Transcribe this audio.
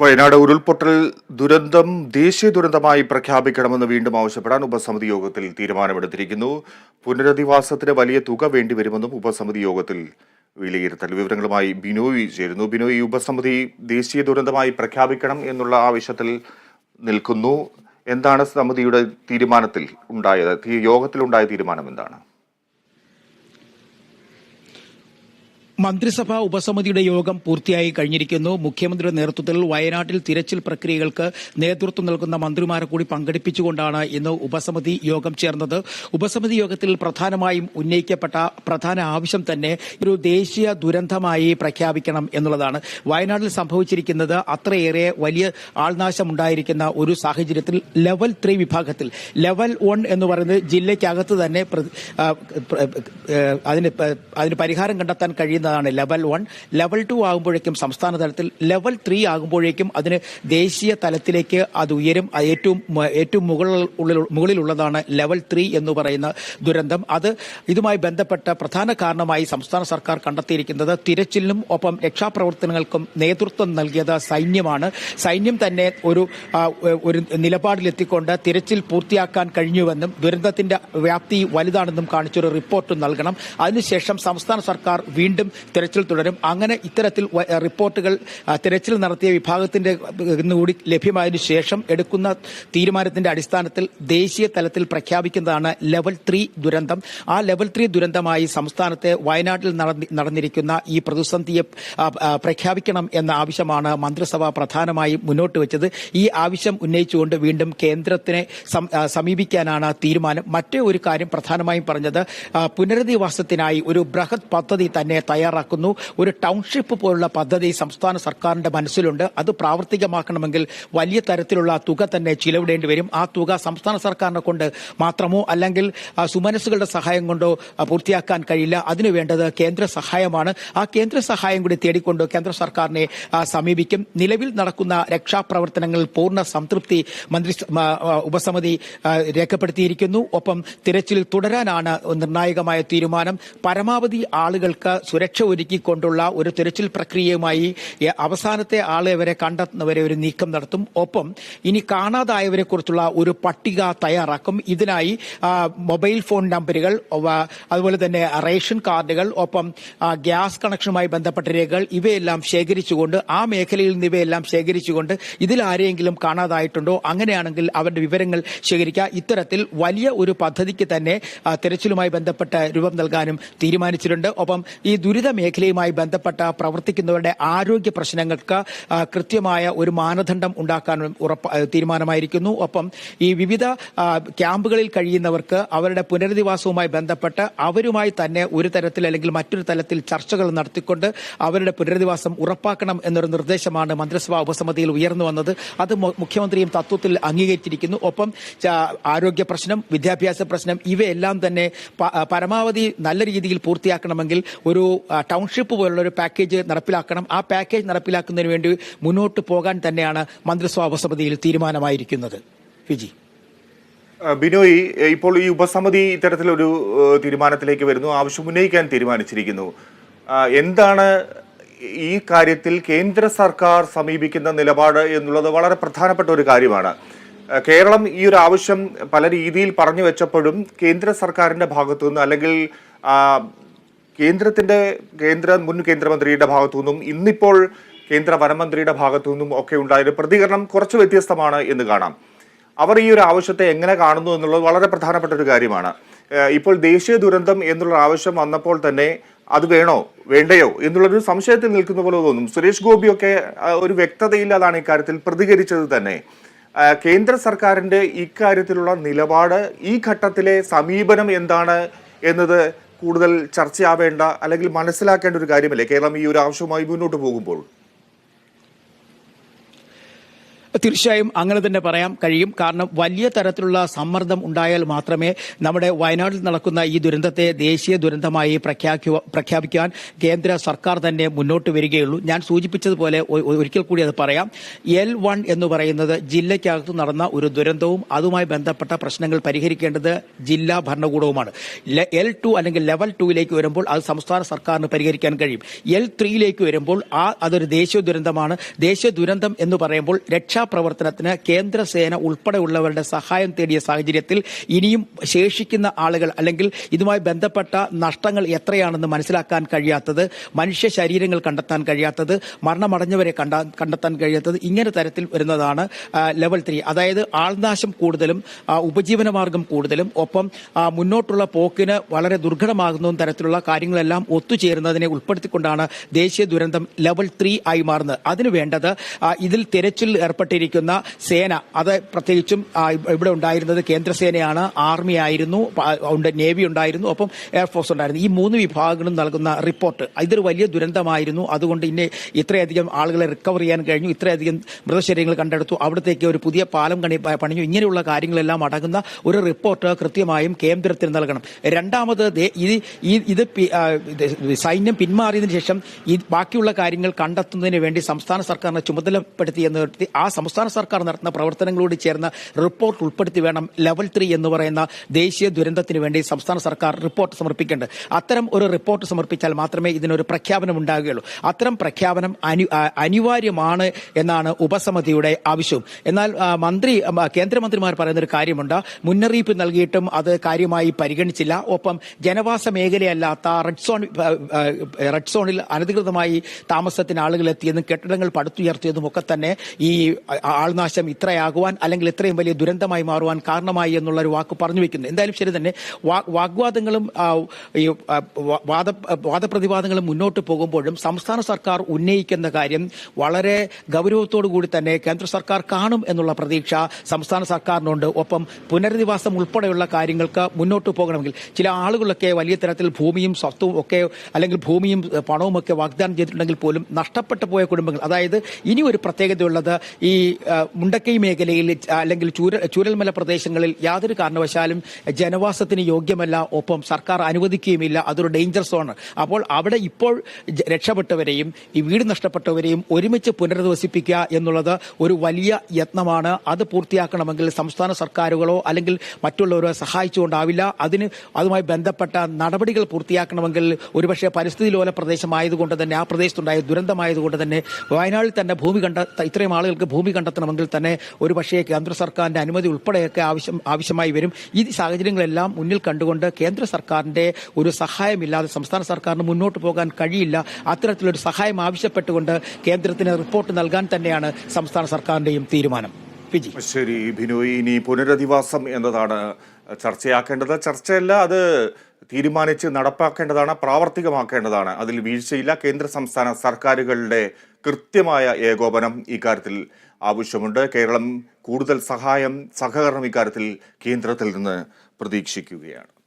വയനാട് ഉരുൾപൊട്ടൽ ദുരന്തം ദേശീയ ദുരന്തമായി പ്രഖ്യാപിക്കണമെന്ന് വീണ്ടും ആവശ്യപ്പെടാൻ ഉപസമിതി യോഗത്തിൽ തീരുമാനമെടുത്തിരിക്കുന്നു. പുനരധിവാസത്തിന് വലിയ തുക വേണ്ടിവരുമെന്നും ഉപസമിതി യോഗത്തിൽ വിലയിരുത്തൽ. വിവരങ്ങളുമായി ബിനോയ് ചേരുന്നു. ബിനോയ് ഉപസമിതി ദേശീയ ദുരന്തമായി പ്രഖ്യാപിക്കണം എന്നുള്ള ആവശ്യത്തിൽ നിൽക്കുന്നു. എന്താണ് സമിതിയുടെ തീരുമാനത്തിൽ ഉണ്ടായത് യോഗത്തിലുണ്ടായ തീരുമാനം എന്താണ്? മന്ത്രിസഭാ ഉപസമിതിയുടെ യോഗം പൂർത്തിയായി കഴിഞ്ഞിരിക്കുന്നു. മുഖ്യമന്ത്രിയുടെ നേതൃത്വത്തിൽ വയനാട്ടിൽ തിരച്ചിൽ പ്രക്രിയകൾക്ക് നേതൃത്വം നൽകുന്ന മന്ത്രിമാരെ കൂടി പങ്കെടുപ്പിച്ചുകൊണ്ടാണ് ഇന്ന് ഉപസമിതി യോഗം ചേർന്നത്. ഉപസമിതി യോഗത്തിൽ പ്രധാനമായും ഉന്നയിക്കപ്പെട്ട പ്രധാന ആവശ്യം തന്നെ ഒരു ദേശീയ ദുരന്തമായി പ്രഖ്യാപിക്കണം എന്നുള്ളതാണ്. വയനാട്ടിൽ സംഭവിച്ചിരിക്കുന്നത് അത്രയേറെ വലിയ ആൾനാശമുണ്ടായിരിക്കുന്ന ഒരു സാഹചര്യത്തിൽ ലെവൽ ത്രീ വിഭാഗത്തിൽ ലെവൽ വൺ എന്ന് പറയുന്നത് ജില്ലയ്ക്കകത്ത് തന്നെ അതിന് അതിന് പരിഹാരം കണ്ടെത്താൻ കഴിയുന്നതാണ് ലെവൽ വൺ. ലെവൽ ടു ആകുമ്പോഴേക്കും സംസ്ഥാന തലത്തിൽ ലെവൽ ത്രീ ആകുമ്പോഴേക്കും അതിന് ദേശീയ തലത്തിലേക്ക് അത് ഉയരും. ഏറ്റവും ഏറ്റവും മുകളിൽ മുകളിലുള്ളതാണ് ലെവൽ ത്രീ എന്ന് പറയുന്ന ദുരന്തം. അത് ഇതുമായി ബന്ധപ്പെട്ട പ്രധാന കാരണമായി സംസ്ഥാന സർക്കാർ കണ്ടെത്തിയിരിക്കുന്നത് തിരച്ചിലിനും ഒപ്പം രക്ഷാപ്രവർത്തനങ്ങൾക്കും നേതൃത്വം നൽകിയത് സൈന്യമാണ്. സൈന്യം തന്നെ ഒരു ഒരു നിലപാടിലെത്തിക്കൊണ്ട് തിരച്ചിൽ പൂർത്തിയാക്കാൻ കഴിഞ്ഞുവെന്നും ദുരന്തത്തിന്റെ വ്യാപ്തി വലുതാണെന്നും കാണിച്ചൊരു റിപ്പോർട്ട് നൽകണം. അതിനുശേഷം സംസ്ഥാന സർക്കാർ വീണ്ടും തിരച്ചിൽ തുടരും. അങ്ങനെ ഇത്തരത്തിൽ റിപ്പോർട്ടുകൾ തെരച്ചിൽ നടത്തിയ വിഭാഗത്തിന്റെ കൂടി ലഭ്യമായതിനു ശേഷം എടുക്കുന്ന തീരുമാനത്തിന്റെ അടിസ്ഥാനത്തിൽ ദേശീയ തലത്തിൽ പ്രഖ്യാപിക്കുന്നതാണ് ലെവൽ ത്രീ ദുരന്തം. ആ ലെവൽ ത്രീ ദുരന്തമായി സംസ്ഥാനത്തെ വയനാട്ടിൽ നടന്നിരിക്കുന്ന ഈ പ്രതിസന്ധിയെ പ്രഖ്യാപിക്കണം എന്ന ആവശ്യമാണ് മന്ത്രിസഭ പ്രധാനമായും മുന്നോട്ട് വെച്ചത്. ഈ ആവശ്യം ഉന്നയിച്ചുകൊണ്ട് വീണ്ടും കേന്ദ്രത്തിനെ സമീപിക്കാനാണ് തീരുമാനം. മറ്റേ ഒരു കാര്യം പ്രധാനമായും പറഞ്ഞത് പുനരധിവാസത്തിനായി ഒരു ബൃഹത് പദ്ധതി തന്നെ തയ്യാറാക്കുന്നു. ഒരു ടൗൺഷിപ്പ് പോലുള്ള പദ്ധതി സംസ്ഥാന സർക്കാരിന്റെ മനസ്സിലുണ്ട്. അത് പ്രാവർത്തികമാക്കണമെങ്കിൽ വലിയ തരത്തിലുള്ള തുക തന്നെ ചിലവിടേണ്ടി വരും. ആ തുക സംസ്ഥാന സർക്കാരിനെ കൊണ്ട് മാത്രമോ അല്ലെങ്കിൽ സുമനസ്സുകളുടെ സഹായം കൊണ്ടോ പൂർത്തിയാക്കാൻ കഴിയില്ല. അതിനു വേണ്ടത് കേന്ദ്ര സഹായമാണ്. ആ കേന്ദ്ര സഹായം കൂടി തേടിക്കൊണ്ട് കേന്ദ്ര സർക്കാരിനെ സമീപിക്കും. നിലവിൽ നടക്കുന്ന രക്ഷാപ്രവർത്തനങ്ങളിൽ പൂർണ സംതൃപ്തി മന്ത്രി ഉപസമിതി രേഖപ്പെടുത്തിയിരിക്കുന്നു. ഒപ്പം തിരച്ചിൽ തുടരാനാണ് നിർണായകമായ തീരുമാനം. പരമാവധി ആളുകൾക്ക് സുരക്ഷ ഒരുക്കിക്കൊണ്ടുള്ള ഒരു തിരച്ചിൽ പ്രക്രിയയുമായി അവസാനത്തെ ആളെ വരെ കണ്ടെത്തുന്നവരെ ഒരു നീക്കം നടത്തും. ഒപ്പം ഇനി കാണാതായവരെ കുറിച്ചുള്ള ഒരു പട്ടിക തയ്യാറാക്കും. ഇതിനായി മൊബൈൽ ഫോൺ നമ്പറുകൾ അതുപോലെ തന്നെ റേഷൻ കാർഡുകൾ ഒപ്പം ഗ്യാസ് കണക്ഷനുമായി ബന്ധപ്പെട്ട രേഖകൾ ഇവയെല്ലാം ശേഖരിച്ചുകൊണ്ട് ആ മേഖലയിൽ നിന്ന് ഇവയെല്ലാം ശേഖരിച്ചുകൊണ്ട് ഇതിൽ ആരെയെങ്കിലും കാണാതായിട്ടുണ്ടോ അങ്ങനെയാണെങ്കിൽ അവരുടെ വിവരങ്ങൾ ശേഖരിക്കുക. ഇത്തരത്തിൽ വലിയ ഒരു പദ്ധതിക്ക് തന്നെ തെരച്ചിലുമായി ബന്ധപ്പെട്ട രൂപം നൽകാനും തീരുമാനിച്ചിട്ടുണ്ട്. ഒപ്പം ഈ ദുരിത മേഖലയുമായി ബന്ധപ്പെട്ട പ്രവർത്തിക്കുന്നവരുടെ ആരോഗ്യ പ്രശ്നങ്ങൾക്ക് കൃത്യമായ ഒരു മാനദണ്ഡം ഉണ്ടാക്കാനും ഉറപ്പ് തീരുമാനമായിരിക്കുന്നു. ഒപ്പം ഈ വിവിധ ക്യാമ്പുകളിൽ കഴിയുന്നവർക്ക് അവരുടെ പുനരധിവാസവുമായി ബന്ധപ്പെട്ട് അവരുമായി തന്നെ ഒരു തരത്തിൽ അല്ലെങ്കിൽ മറ്റൊരു തലത്തിൽ ചർച്ചകൾ നടത്തിക്കൊണ്ട് അവരുടെ പുനരധിവാസം ഉറപ്പാക്കണം എന്നൊരു നിർദ്ദേശമാണ് മന്ത്രിസഭാ ഉപസമിതിയിൽ ഉയർന്നു വന്നത്. അത് മുഖ്യമന്ത്രിയും തത്വത്തിൽ അംഗീകരിച്ചിരിക്കുന്നു. ഒപ്പം ആരോഗ്യ പ്രശ്നം വിദ്യാഭ്യാസ പ്രശ്നം ഇവയെല്ലാം തന്നെ പരമാവധി നല്ല രീതിയിൽ പൂർത്തിയാക്കണമെങ്കിൽ ഒരു ടൗൺഷിപ്പ് പോലുള്ള ഒരു പാക്കേജ് നടപ്പിലാക്കണം. ആ പാക്കേജ് നടപ്പിലാക്കുന്നതിന് വേണ്ടി മുന്നോട്ട് പോകാൻ തന്നെയാണ് മന്ത്രിസഭാ ഉപസമിതിയിൽ തീരുമാനമായിരിക്കുന്നത്. വിജി ബിനോയ് ഇപ്പോൾ ഈ ഉപസമിതി ഇത്തരത്തിലൊരു തീരുമാനത്തിലേക്ക് വരുന്നു. ആവശ്യം ഉന്നയിക്കാൻ തീരുമാനിച്ചിരിക്കുന്നു. എന്താണ് ഈ കാര്യത്തിൽ കേന്ദ്ര സർക്കാർ സമീപിക്കുന്ന നിലപാട് എന്നുള്ളത് വളരെ പ്രധാനപ്പെട്ട ഒരു കാര്യമാണ്. കേരളം ഈ ഒരു ആവശ്യം പല രീതിയിൽ പറഞ്ഞു വെച്ചപ്പോഴും കേന്ദ്ര സർക്കാരിന്റെ ഭാഗത്തു നിന്ന് അല്ലെങ്കിൽ കേന്ദ്രത്തിന്റെ കേന്ദ്ര മുൻ കേന്ദ്രമന്ത്രിയുടെ ഭാഗത്തു നിന്നും ഇന്നിപ്പോൾ കേന്ദ്ര വനമന്ത്രിയുടെ ഭാഗത്തു നിന്നും ഒക്കെ ഉണ്ടായ പ്രതികരണം കുറച്ച് വ്യത്യസ്തമാണ് എന്ന് കാണാം. അവർ ഈ ഒരു ആവശ്യത്തെ എങ്ങനെ കാണുന്നു എന്നുള്ളത് വളരെ പ്രധാനപ്പെട്ട ഒരു കാര്യമാണ്. ഇപ്പോൾ ദേശീയ ദുരന്തം എന്നുള്ള ആവശ്യം വന്നപ്പോൾ തന്നെ അത് വേണോ വേണ്ടയോ എന്നുള്ളൊരു സംശയത്തിൽ നിൽക്കുന്ന പോലെ തോന്നും. സുരേഷ് ഗോപിയൊക്കെ ഒരു വ്യക്തതയില്ലാതാണ് ഇക്കാര്യത്തിൽ പ്രതികരിച്ചത് തന്നെ. കേന്ദ്ര സർക്കാരിന്റെ ഇക്കാര്യത്തിലുള്ള നിലപാട് ഈ ഘട്ടത്തിലെ സമീപനം എന്താണ് എന്നത് കൂടുതൽ ചർച്ചയാവേണ്ട അല്ലെങ്കിൽ മനസ്സിലാക്കേണ്ട ഒരു കാര്യമല്ലേ? കേരളം ഈ ഒരു ആവശ്യവുമായി മുന്നോട്ട് പോകുമ്പോൾ. തീർച്ചയായും അങ്ങനെ തന്നെ പറയാം കഴിയും. കാരണം വലിയ തരത്തിലുള്ള സമ്മർദ്ദം ഉണ്ടായാൽ മാത്രമേ നമ്മുടെ വയനാട്ടിൽ നടക്കുന്ന ഈ ദുരന്തത്തെ ദേശീയ ദുരന്തമായി പ്രഖ്യാപിക്കാൻ കേന്ദ്ര സർക്കാർ തന്നെ മുന്നോട്ട് വരികയുള്ളൂ. ഞാൻ സൂചിപ്പിച്ചതുപോലെ ഒരിക്കൽ കൂടി അത് പറയാം. എൽ വൺ എന്ന് പറയുന്നത് ജില്ലയ്ക്കകത്ത് നടന്ന ഒരു ദുരന്തവും അതുമായി ബന്ധപ്പെട്ട പ്രശ്നങ്ങൾ പരിഹരിക്കേണ്ടത് ജില്ലാ ഭരണകൂടവുമാണ്. എൽ ടു അല്ലെങ്കിൽ ലെവൽ ടുയിലേക്ക് വരുമ്പോൾ അത് സംസ്ഥാന സർക്കാരിന് പരിഹരിക്കാൻ കഴിയും. എൽ ത്രീയിലേക്ക് വരുമ്പോൾ ആ അതൊരു ദേശീയ ദുരന്തമാണ്. ദേശീയ ദുരന്തം എന്ന് പറയുമ്പോൾ രക്ഷാപ്രവർത്തനത്തിന് കേന്ദ്ര സേന ഉൾപ്പെടെയുള്ളവരുടെ സഹായം തേടിയ സാഹചര്യത്തിൽ ഇനിയും ശേഷിക്കുന്ന ആളുകൾ അല്ലെങ്കിൽ ഇതുമായി ബന്ധപ്പെട്ട നഷ്ടങ്ങൾ എത്രയാണെന്ന് മനസ്സിലാക്കാൻ കഴിയാത്തത് മനുഷ്യ ശരീരങ്ങൾ കണ്ടെത്താൻ കഴിയാത്തത് മരണമടഞ്ഞവരെ കണ്ടെത്താൻ കഴിയാത്തത് ഇങ്ങനെ തരത്തിൽ വരുന്നതാണ് ലെവൽ ത്രീ അതായത് ആൾനാശം കൂടുതലും ഉപജീവനമാർഗം ഉപജീവന മാർഗം കൂടുതലും ഒപ്പം മുന്നോട്ടുള്ള പോക്കിന് വളരെ ദുർഘടമാകുന്ന തരത്തിലുള്ള കാര്യങ്ങളെല്ലാം ഒത്തുചേരുന്നതിനെ ഉൾപ്പെടുത്തിക്കൊണ്ടാണ് ദേശീയ ദുരന്തം ലെവൽ ത്രീ ആയി മാറുന്നത്. അതിനു വേണ്ടത് ഇതിൽ തിരച്ചിൽ ഏർപ്പെട്ടിരിക്കുന്ന സേന. അത് പ്രത്യേകിച്ചും ഇവിടെ ഉണ്ടായിരുന്നത് കേന്ദ്രസേനയാണ് ആർമി ആയിരുന്നു. നേവി ഉണ്ടായിരുന്നു. ഒപ്പം എയർഫോഴ്സ് ഉണ്ടായിരുന്നു. ഈ മൂന്ന് വിഭാഗങ്ങളും നൽകുന്ന റിപ്പോർട്ട് ഇതൊരു വലിയ ദുരന്തമായിരുന്നു. അതുകൊണ്ട് ഇന്നെ ഇത്രയധികം ആളുകളെ റിക്കവർ ചെയ്യാൻ കഴിഞ്ഞു. ഇത്രയധികം മൃതശരീരങ്ങൾ കണ്ടെടുത്തു. അവിടത്തേക്ക് ഒരു പുതിയ പാലം കണി പണിഞ്ഞു. ഇങ്ങനെയുള്ള കാര്യങ്ങളെല്ലാം അടങ്ങുന്ന ഒരു റിപ്പോർട്ട് കൃത്യമായും കേന്ദ്രത്തിന് നൽകണം. രണ്ടാമത് ഇത് സൈന്യം പിന്മാറിയതിനു ശേഷം ഈ ബാക്കിയുള്ള കാര്യങ്ങൾ കണ്ടെത്തുന്നതിന് വേണ്ടി സംസ്ഥാന സർക്കാരിനെ ചുമതലപ്പെടുത്തി എന്ന് ആ സംസ്ഥാന സർക്കാർ നടത്തുന്ന പ്രവർത്തനങ്ങളോട് ചേർന്ന റിപ്പോർട്ട് ഉൾപ്പെടുത്തി വേണം ലെവൽ ത്രീ എന്ന് പറയുന്ന ദേശീയ ദുരന്തത്തിന് വേണ്ടി സംസ്ഥാന സർക്കാർ റിപ്പോർട്ട് സമർപ്പിക്കേണ്ടത്. അത്തരം ഒരു റിപ്പോർട്ട് സമർപ്പിച്ചാൽ മാത്രമേ ഇതിനൊരു പ്രഖ്യാപനം ഉണ്ടാകുകയുള്ളൂ. അത്തരം പ്രഖ്യാപനം അനു- അനിവാര്യമാണ് എന്നാണ് ഉപസമിതിയുടെ ആവശ്യവും. എന്നാൽ മന്ത്രി കേന്ദ്രമന്ത്രിമാർ പറയുന്ന ഒരു കാര്യമുണ്ട്. മുന്നറിയിപ്പ് നൽകിയിട്ടും അത് കാര്യമായി പരിഗണിച്ചില്ല. ഒപ്പം ജനവാസ മേഖലയല്ലാത്ത റെഡ് സോൺ റെഡ് സോണിൽ അനധികൃതമായി താമസത്തിന് ആളുകൾ എത്തിയതും കെട്ടിടങ്ങൾ പടുത്തുയർത്തിയതും ഒക്കെ തന്നെ ഈ ആൾനാശം ഇത്രയാകുവാൻ അല്ലെങ്കിൽ ഇത്രയും വലിയ ദുരന്തമായി മാറുവാൻ കാരണമായി എന്നുള്ള ഒരു വാക്ക് പറഞ്ഞു വെക്കുന്നു. എന്തായാലും ശരി തന്നെ വാഗ്വാദങ്ങളും ഈ വാദ വാദപ്രതിവാദങ്ങളും മുന്നോട്ട് പോകുമ്പോഴും സംസ്ഥാന സർക്കാർ ഉന്നയിക്കുന്ന കാര്യം വളരെ ഗൗരവത്തോടു കൂടി തന്നെ കേന്ദ്ര സർക്കാർ കാണും എന്നുള്ള പ്രതീക്ഷ സംസ്ഥാന സർക്കാരിനുണ്ട്. ഒപ്പം പുനരധിവാസം ഉൾപ്പെടെയുള്ള കാര്യങ്ങൾക്ക് മുന്നോട്ട് പോകണമെങ്കിൽ ചില ആളുകളൊക്കെ വലിയ തരത്തിൽ ഭൂമിയും സ്വത്തും ഒക്കെ അല്ലെങ്കിൽ ഭൂമിയും പണവും ഒക്കെ വാഗ്ദാനം ചെയ്തിട്ടുണ്ടെങ്കിൽ പോലും നഷ്ടപ്പെട്ടു പോയ കുടുംബങ്ങൾ അതായത് ഇനി ഒരു പ്രത്യേകതയുള്ളത് ഈ മുണ്ടക്കൈ മേഖലയിൽ അല്ലെങ്കിൽ ചൂര ചൂരൽമല പ്രദേശങ്ങളിൽ യാതൊരു കാരണവശാലും ജനവാസത്തിന് യോഗ്യമല്ല. ഒപ്പം സർക്കാർ അനുവദിക്കുകയുമില്ല. അതൊരു ഡേഞ്ചർ സോൺ അപ്പോൾ അവിടെ ഇപ്പോൾ രക്ഷപ്പെട്ടവരെയും ഈ വീട് നഷ്ടപ്പെട്ടവരെയും ഒരുമിച്ച് പുനരധിവസിപ്പിക്കുക എന്നുള്ളത് ഒരു വലിയ യത്നമാണ്. അത് പൂർത്തിയാക്കണമെങ്കിൽ സംസ്ഥാന സർക്കാരുകളോ അല്ലെങ്കിൽ മറ്റുള്ളവരോ സഹായിച്ചുകൊണ്ടാവില്ല. അതിന് അതുമായി ബന്ധപ്പെട്ട നടപടികൾ പൂർത്തിയാക്കണമെങ്കിൽ ഒരുപക്ഷെ പരിസ്ഥിതി ലോല പ്രദേശമായതുകൊണ്ട് തന്നെ ആ പ്രദേശത്തുണ്ടായ ദുരന്തമായതുകൊണ്ട് തന്നെ വയനാട്ടിൽ തന്നെ ഭൂമി കണ്ട ഇത്രയും ആളുകൾക്ക് ഭൂമി കണ്ടെത്തണമെങ്കിൽ തന്നെ ഒരു പക്ഷേ കേന്ദ്ര സർക്കാരിന്റെ അനുമതി ഉൾപ്പെടെയൊക്കെ ആവശ്യം ആവശ്യമായി വരും. ഈ സാഹചര്യങ്ങളെല്ലാം മുന്നിൽ കണ്ടുകൊണ്ട് കേന്ദ്ര സർക്കാരിന്റെ ഒരു സഹായമില്ലാതെ സംസ്ഥാന സർക്കാരിന് മുന്നോട്ട് പോകാൻ കഴിയില്ല. അത്തരത്തിലൊരു സഹായം ആവശ്യപ്പെട്ടുകൊണ്ട് കേന്ദ്രത്തിന് റിപ്പോർട്ട് നൽകാൻ തന്നെയാണ് സംസ്ഥാന സർക്കാരിന്റെയും തീരുമാനം. ശരി ബിനോയ് ഇനി പുനരധിവാസം എന്നതാണ് ചർച്ചയാക്കേണ്ടത്. ചർച്ചയല്ല അത് തീരുമാനിച്ച് നടപ്പാക്കേണ്ടതാണ് പ്രാവർത്തികമാക്കേണ്ടതാണ്. അതിൽ വീഴ്ചയില്ല. കേന്ദ്ര സംസ്ഥാന സർക്കാരുകളുടെ കൃത്യമായ ഏകോപനം ഇക്കാര്യത്തിൽ ആവശ്യമുണ്ട്. കേരളം കൂടുതൽ സഹായം സഹകരണം ഇക്കാര്യത്തിൽ കേന്ദ്രത്തിൽ നിന്ന് പ്രതീക്ഷിക്കുകയാണ്.